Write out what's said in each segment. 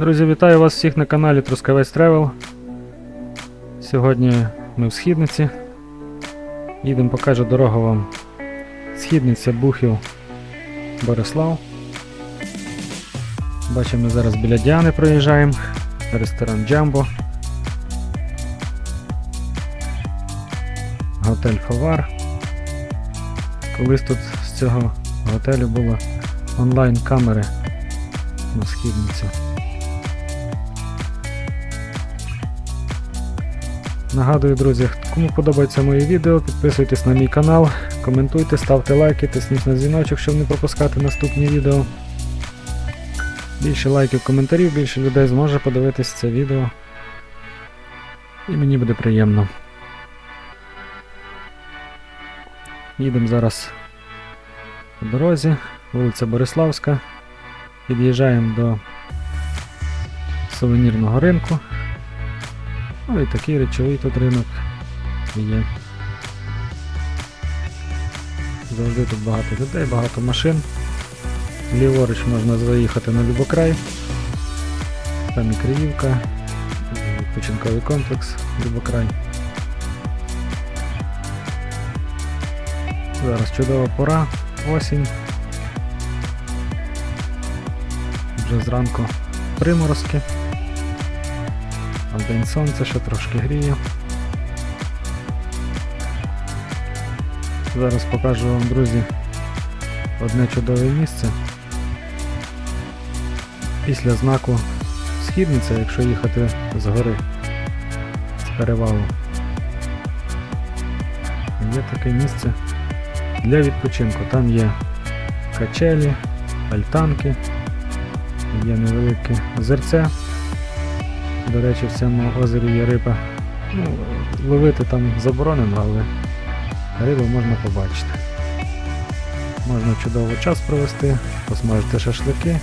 Друзі, вітаю вас всіх на каналі Трускавець Тревел. Сьогодні ми в східниці. Їдемо, покажу дорогу вам. Східниця Бухів Борислав. Бачимо, ми зараз біля Діани проїжджаємо. Ресторан Джамбо. Готель Фавар. Колись тут з цього готелю було онлайн-камери на східницю. Нагадую, друзі, кому подобається моє відео, підписуйтесь на мій канал, коментуйте, ставте лайки, тисніть на дзвіночок, щоб не пропускати наступні відео. Більше лайків, коментарів, більше людей зможе подивитись це відео. І мені буде приємно. Їдемо зараз по дорозі, вулиця Бориславська. Під'їжджаємо до сувенірного ринку. Ну і такий речовий тут ринок є. Завжди тут багато людей, багато машин. Ліворуч можна заїхати на Любокрай. Там і Криївка, відпочинковий комплекс Любокрай. Зараз чудова пора, осінь. Вже зранку приморозки. А день сонце ще трошки гріє. Зараз покажу вам, друзі, одне чудове місце. Після знаку східниця, якщо їхати з гори, з перевалу. Є таке місце для відпочинку. Там є качелі, альтанки, є невелике озерце. До речі, в цьому озері є риба. Ну, ловити там заборонено, але рибу можна побачити. Можна чудово час провести, посмажити шашлики.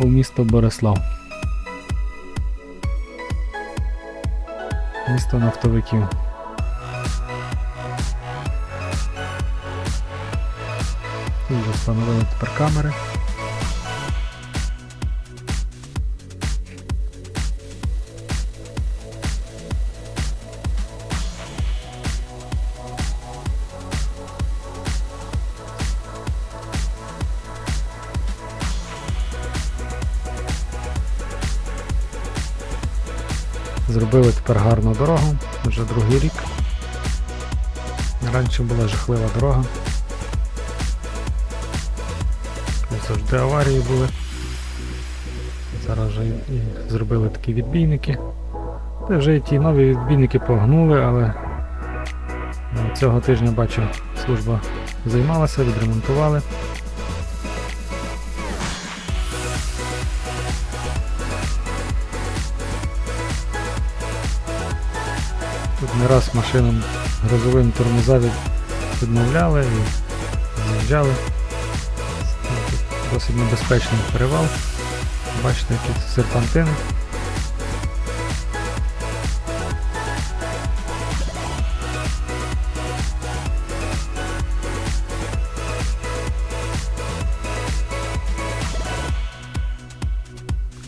У місто Борислав. Місто нафтовиків. Вже встановили тепер камери. Зробили тепер гарну дорогу, вже другий рік. Раніше була жахлива дорога. Завжди аварії були. Зараз вже і зробили такі відбійники. Та вже і ті нові відбійники погнули, але е, цього тижня бачу служба займалася, відремонтували. Не раз машинам грозовим тормоза від- відмовляли і з'їжджали. Досить небезпечний перевал. Бачите, які серпантини.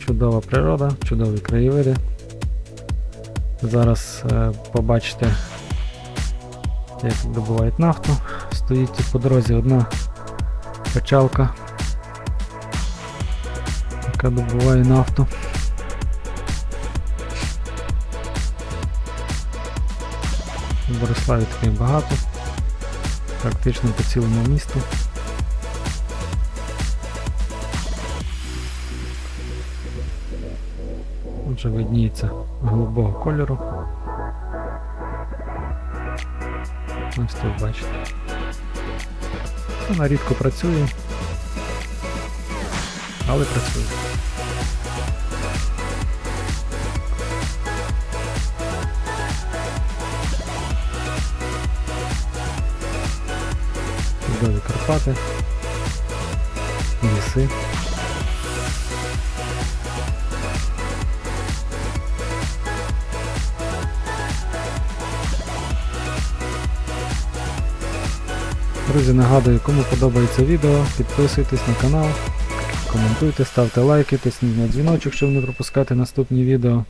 Чудова природа, чудові краєвиди. Зараз е, побачите, як добувають нафту. Стоїть по дорозі одна качалка, яка добуває нафту. В Бориславі таких багато, практично по цілому місту. Отже, видніється голубого кольору. Ось тут бачите. Вона рідко працює, але працює. Чудові Карпати, ліси. Друзі, нагадую, кому подобається відео, підписуйтесь на канал, коментуйте, ставте лайки, тисніть на дзвіночок, щоб не пропускати наступні відео.